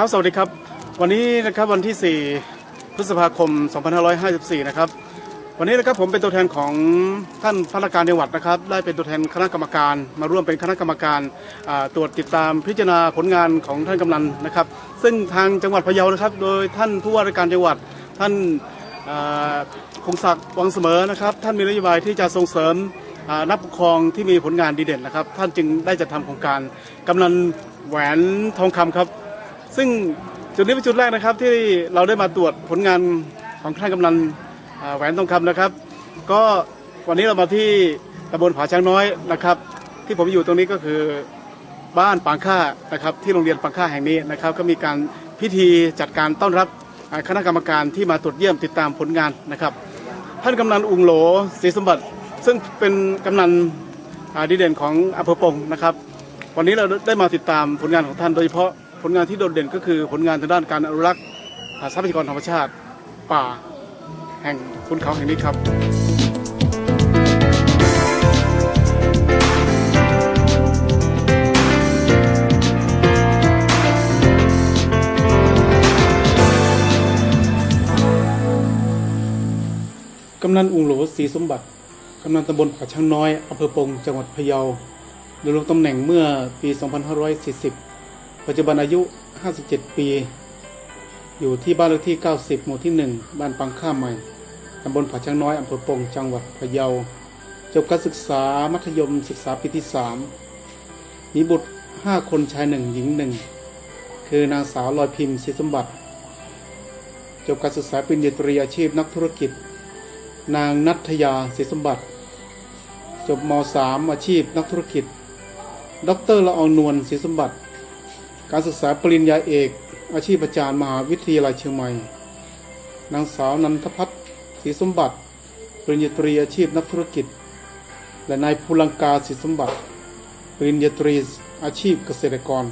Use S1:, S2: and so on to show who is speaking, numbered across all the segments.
S1: ครับ สวัสดีครับ วันนี้นะครับวันที่ 4 พฤษภาคม 2554 นะครับ วันนี้นะครับผมเป็นตัวแทนของท่านพนักการจังหวัดนะครับ ได้เป็นตัวแทนคณะกรรมการ มาร่วมเป็นคณะกรรมการตรวจติดตามพิจารณาผลงานของท่านกำนันนะครับ ซึ่งทางจังหวัดพะเยานะครับ โดยท่านผู้ว่าราชการจังหวัดท่านคงศักดิ์วังเสมอนะครับ ท่านมีนโยบายที่จะส่งเสริมนักปกครองที่มีผลงานดีเด่นนะครับ ท่านจึงได้จัดทำโครงการกำนันแหวนทองคำครับ ซึ่งจุดนี้เป็นจุดแรกนะครับที่เราได้มาตรวจผลงานของท่านกำนันแหวนทองคำนะครับ ก็วันนี้เรามาที่ตำบลผาช้างน้อยนะครับ ที่ผมอยู่ตรงนี้ก็คือบ้านปางค่านะครับที่โรงเรียนปางค่าแห่งนี้นะครับ ก็มีการพิธีจัดการต้อนรับคณะกรรมการที่มาตรวจเยี่ยมติดตามผลงานนะครับ ท่านกำนันอุงโหลศรีสมบัติ ซึ่งเป็นกำนันอ่าดีเด่นของอำเภอปงนะครับ วันนี้เราได้มาติดตามผลงานของท่านโดยเฉพาะ ผลงานที่โดดเด่นก็คือผลงานทางด้านการอนุรักษ์ทรัพยากรธรรมชาติ ป่า แห่งคุณเขาแห่งนี้ครับ กำนันอุงโหลศรีสมบัติ กำนันตำบลผาช้างน้อยอำเภอปงจังหวัดพะเยาดำรงตำแหน่งเมื่อปี 2540 ปัจจุบันอายุ 57 ปี อยู่ที่บ้านเลขที่ 90 หมู่ที่ 1 บ้านปังข้ามใหม่ตำบลผาช้างน้อยอำเภอปงจังหวัดพะเยา จบการศึกษามัธยมศึกษาปีที่ 3 มีบุตร 5 คนชาย1หญิง1คือนางสาวลอยพิมพ์ศรีสมบัติ จบการศึกษาปริญญาตรีอาชีพนักธุรกิจ นางนัทยาศรีสมบัติ จบม .3 อาชีพนักธุรกิจ ดรละอองนวลศรีสมบัติ การศึกษาปริญญาเอก อาชีพอาจารย์มหาวิทยาลัยเชียงใหม่ นางสาวนันทพัฒน์ศรีสมบัติ ปริญญาตรีอาชีพนักธุรกิจ และนายภูลังกาศรีสมบัติ ปริญญาตรีอาชีพเกษตรกร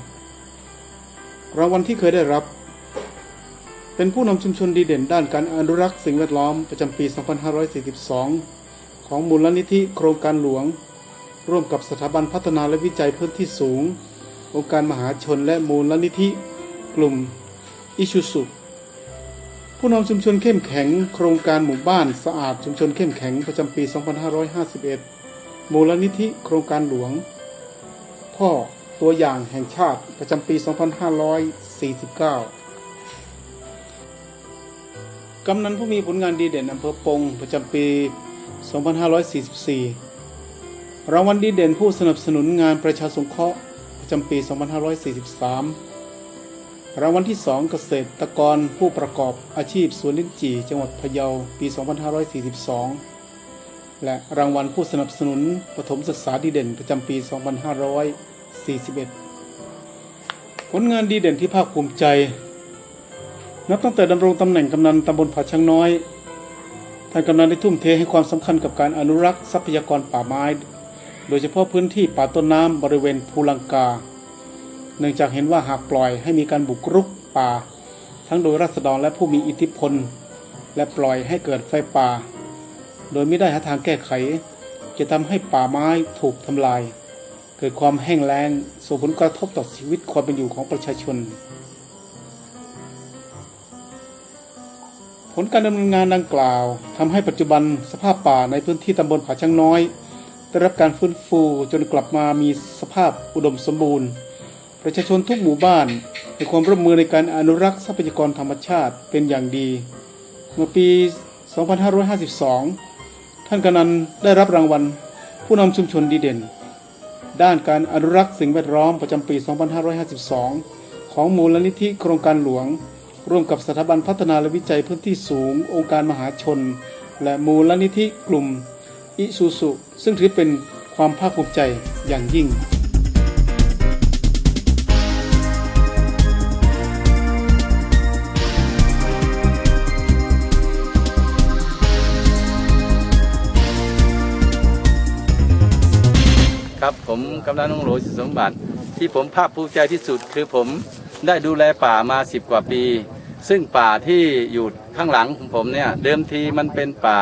S1: รางวัลที่เคยได้รับ เป็นผู้นำชุมชนดีเด่นด้านการอนุรักษ์สิ่งแวดล้อมประจำปี 2542 ของมูลนิธิโครงการหลวง ร่วมกับสถาบันพัฒนาและวิจัยพื้นที่สูง องค์การมหาชนและมูลนิธิ กลุ่มอิชูสุผู้นำชุมชนเข้มแข็ง โครงการหมู่บ้านสะอาดชุมชนเข้มแข็งประจำปี 2551 มูลนิธิโครงการหลวง พ่อตัวอย่างแห่งชาติประจำปี 2549 กำนันผู้มีผลงานดีเด่นอำเภอปงประจำปี 2544 รางวัลดีเด่นผู้สนับสนุนงานประชาสงเคราะห์ ประจำปี 2543 รางวัลที่ 2 เกษตรกรผู้ประกอบอาชีพสวนลิ้นจี่ จังหวัดพะเยา ปี 2542 และรางวัลผู้สนับสนุนปฐมศึกษาดีเด่นประจำปี 2541 ผลงานดีเด่นที่ภาคภูมิใจ นับตั้งแต่ดำรงตำแหน่งกำนันตำบลผาช้างน้อย ท่านกำนันได้ทุ่มเทให้ความสำคัญกับการอนุรักษ์ทรัพยากรป่าไม้ โดยเฉพาะพื้นที่ป่าต้นน้ำบริเวณภูลังกา เนื่องจากเห็นว่าหากปล่อยให้มีการบุกรุกป่า ทั้งโดยรัษฎรและผู้มีอิทธิพล และปล่อยให้เกิดไฟป่า โดยไม่ได้หาทางแก้ไข จะทำให้ป่าไม้ถูกทำลาย เกิดความแห้งแล้งส่งผลกระทบต่อชีวิตความเป็นอยู่ของประชาชน ผลการดำเนินงานดังกล่าวทำให้ปัจจุบันสภาพป่าในพื้นที่ตำบลผาช้างน้อย ได้รับการฟื้นฟูจนกลับมามีสภาพอุดมสมบูรณ์ ประชาชนทุกหมู่บ้านให้ความร่วมมือในการอนุรักษ์ทรัพยากรธรรมชาติเป็นอย่างดี เมื่อปี 2552 ท่านกำนันได้รับรางวัล ผู้นำชุมชนดีเด่น ด้านการอนุรักษ์สิ่งแวดล้อมประจำปี 2552 ของมูลนิธิโครงการหลวง ร่วมกับสถาบันพัฒนาและวิจัยพื้นที่สูง องค์การมหาชน และมูลนิธิกลุ่ม อิซูซุซึ่งถือเป็นความภาคภูมิใจอย่างยิ่ง
S2: ครับผมกำนันนงโหลศิสมบัติ ที่ผมภาคภูมิใจที่สุดคือผมได้ดูแลป่ามาสิบกว่าปี ซึ่งป่าที่อยู่ข้างหลังของผมเนี่ย เดิมทีมันเป็นป่า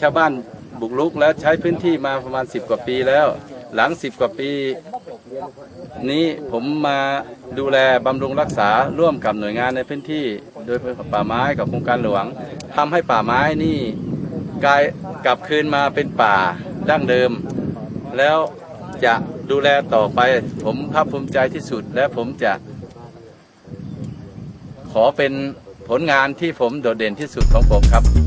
S2: ชาวบ้าน บุกรุกแล้วใช้พื้นที่มาประมาณสิบกว่าปีแล้ว หลังสิบกว่าปี นี้ผมมาดูแลบำรุงรักษาร่วมกับหน่วยงานในพื้นที่ โดยป่าไม้กับโครงการหลวงทำให้ป่าไม้นี่กลายกลับคืนมาเป็นป่าดั้งเดิม แล้วจะดูแลต่อไป ผมภาคภูมิใจที่สุด และผมจะขอเป็นผลงานที่ผมโดดเด่นที่สุดของผมครับ